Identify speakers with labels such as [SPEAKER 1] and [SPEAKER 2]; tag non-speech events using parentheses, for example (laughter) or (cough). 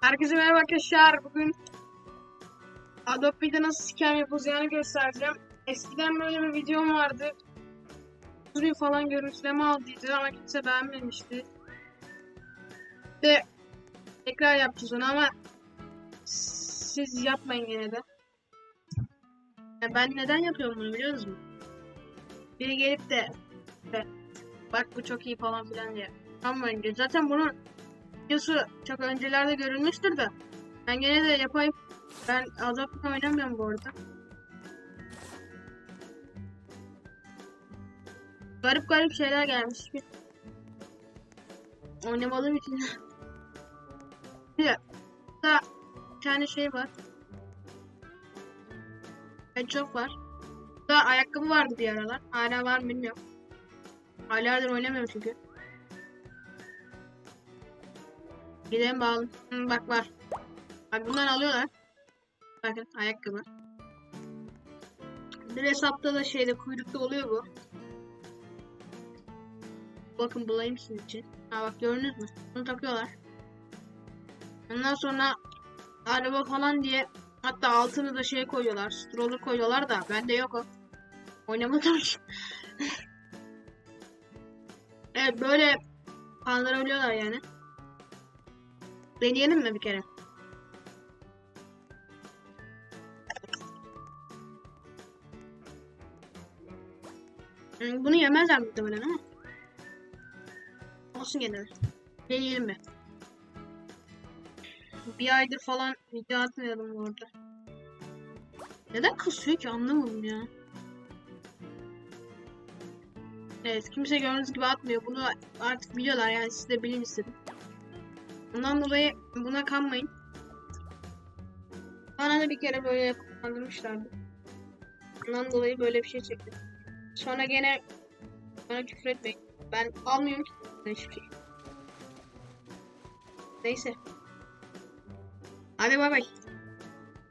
[SPEAKER 1] Herkese merhaba arkadaşlar. Bugün Adobe'de nasıl scam yapılacağını göstereceğim. Eskiden böyle bir videom vardı. Sürüyü falan görüntüleme aldıydı ama kimse beğenmemişti. De tekrar yapacağız onu ama siz yapmayın gene de. Ya ben neden yapıyorum bunu biliyor musunuz? Biri gelip de, de bak bu çok iyi falan filan diye. Tamam önce. Zaten bunun videosu çok öncelerde görülmüştür de. Ben gene de yapayım. Ben Adobe'de oynamıyorum bu arada. Garip garip şeyler gelmiş. Bir... Oynamadığım için. bir de daha bir tane şey var. Headshot var. Daha ayakkabı vardı bir aralar. Hala var mı bilmiyorum. Aylardır oynamıyorum çünkü. Gidelim bakalım. Hı, bak var. Bak bundan alıyorlar. Bakın ayakkabı. Bir hesapta da şeyde kuyrukta oluyor bu. Bakın bulayım sizin için. Ha bak gördünüz mü? Bunu takıyorlar. Ondan sonra araba falan diye hatta altını da şey koyuyorlar. Stroller koyuyorlar da bende yok o. Oynamadım (laughs) evet böyle kandırabiliyorlar yani. Deneyelim mi bir kere? Hmm, Bunu yemezler muhtemelen ama. Olsun gene de. Deneyelim mi? Bir aydır falan video atmıyordum bu arada. Neden kasıyor ki anlamadım ya. Evet kimse gördüğünüz gibi atmıyor. Bunu artık biliyorlar yani siz de bilin istedim. Ondan dolayı buna kanmayın. Bana da bir kere böyle kandırmışlardı. Ondan dolayı böyle bir şey çektim. Sonra gene bana küfür etmeyin. Ben almıyorum ki hiçbir şey. Neyse. Hadi bay bay.